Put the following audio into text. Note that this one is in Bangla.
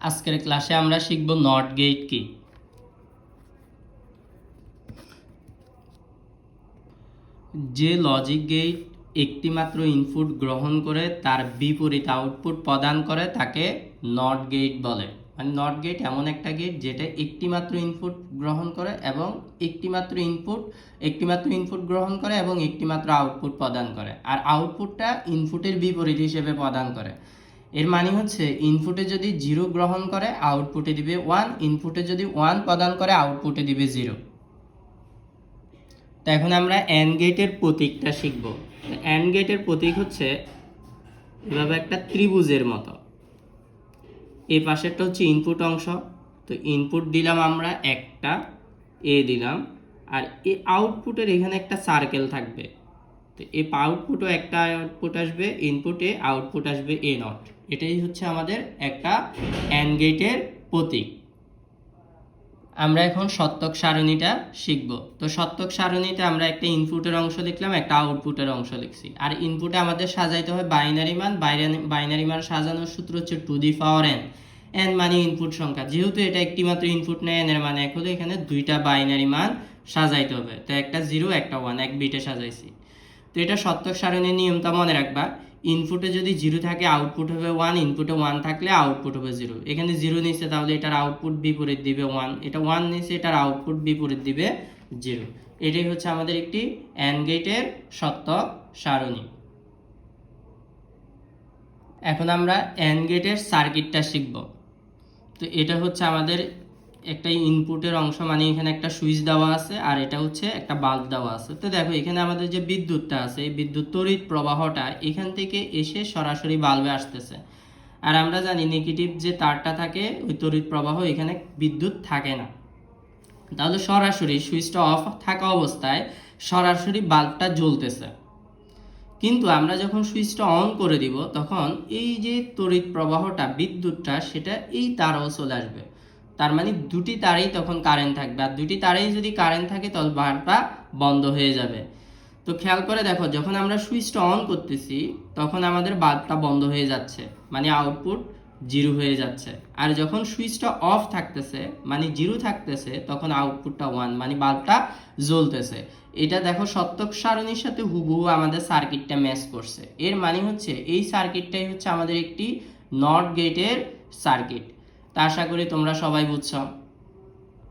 আজকের ক্লাসে আমরা শিখব নট গেট কি? যে লজিক গেট একটি মাত্র ইনপুট গ্রহণ করে, তার বিপরীত আউটপুট প্রদান করে, তাকে নট গেট বলে। মানে নট গেট এমন একটা গেট যেটা একটি মাত্র ইনপুট গ্রহণ করে এবং একটি মাত্র ইনপুট একটি মাত্র ইনপুট গ্রহণ করে এবং একটি মাত্র আউটপুট প্রদান করে। আর আউটপুটটা ইনপুটের বিপরীত হিসেবে প্রদান করে। এর মানে হচ্ছে ইনপুটে যদি জিরো গ্রহণ করে আউটপুটে দিবে ওয়ান ইনপুটে যদি ওয়ান প্রদান করে আউটপুটে দিবে জিরো তো এখন আমরা অ্যান্ড গেটের প্রতীকটা শিখব। অ্যান্ড গেটের প্রতীক হচ্ছে এভাবে একটা ত্রিভুজের মতো। এই পাশেরটা হচ্ছে ইনপুট অংশ। তো ইনপুট দিলাম আমরা একটা এ দিলাম। আর এই আউটপুটের এখানে একটা সার্কেল থাকবে। তো এই আউটপুটও একটা আউটপুট আসবে ইনপুটে আউটপুট আসবে এ নট এটাই হচ্ছে আমাদের একটা অ্যান্ড গেটের প্রতীক। আমরা এখন সত্যক সারণীটা শিখব। তো সত্যক সারণীতে আমরা একটা ইনপুটের অংশ লিখলাম, একটা আউটপুটের অংশ লিখছি। আর ইনপুটে আমাদের সাজাইতে হয় বাইনারি মান বাইনারি মান সাজানোর সূত্র হচ্ছে two the power N N মানে ইনপুট সংখ্যা। যেহেতু এটা একটি মাত্র ইনপুট নেয় এন এর মানে এক হলে এখানে দুইটা বাইনারি মান সাজাইতে হবে। তো একটা জিরো একটা ওয়ান এক বিটে সাজাইছি। তো এটা সত্যক সারণীর নিয়মটা মনে রাখবা। ইনপুটে যদি জিরো থাকে আউটপুট হবে ওয়ান ইনপুটে ওয়ান থাকলে আউটপুট হবে জিরো এখানে জিরো নিচ্ছে তাহলে এটার আউটপুট বিপরীত দিবে ওয়ান এটা ওয়ান নিচ্ছে এটার আউটপুট বিপরীত দিবে জিরো এটাই হচ্ছে আমাদের একটি অ্যান্ড গেটের সত্য সারণী। এখন আমরা অ্যান্ড গেটের সার্কিটটা শিখব। তো এটা হচ্ছে আমাদের একটা ইনপুটের অংশ মানে এখানে একটা সুইচ দেওয়া আছে, আর এটা হচ্ছে একটা বাল্ব দেওয়া আছে। তো দেখো, এখানে আমাদের যে বিদ্যুৎটা আছে, এই বিদ্যুৎ তড়িৎ প্রবাহটা এখান থেকে এসে সরাসরি বাল্বে আসতেছে। আর আমরা জানি নেগেটিভ যে তারটা থাকে, ওই তড়িৎ প্রবাহ এখানে বিদ্যুৎ থাকে না। তাহলে সরাসরি সুইচটা অফ থাকা অবস্থায় সরাসরি বাল্বটা জ্বলতেছে। কিন্তু আমরা যখন সুইচটা অন করে দিব, তখন এই যে তড়িৎ প্রবাহটা, বিদ্যুৎটা, সেটা এই তারও চলে আসবে। তার মানে দুটি তারেই তখন কারেন্ট থাকবে। আর দুটি তারেই যদি কারেন্ট থাকে, তাহলে বাল্বটা বন্ধ হয়ে যাবে। তো খেয়াল করে দেখো, যখন আমরা সুইচটা অন করতেছি, তখন আমাদের বাল্বটা বন্ধ হয়ে যাচ্ছে। মানে আউটপুট জিরো হয়ে যাচ্ছে। আর যখন সুইচটা অফ থাকতেছে মানে জিরো থাকতেছে, তখন আউটপুটটা ওয়ান মানে বাল্বটা জ্বলতেছে। এটা দেখো সত্যক সারণীর সাথে হুবহু আমাদের সার্কিটটা ম্যাচ করছে। এর মানে হচ্ছে, এই সার্কিটটাই হচ্ছে আমাদের একটি নট গেটের সার্কিট তা আশা করি তোমরা সবাই বুঝছ।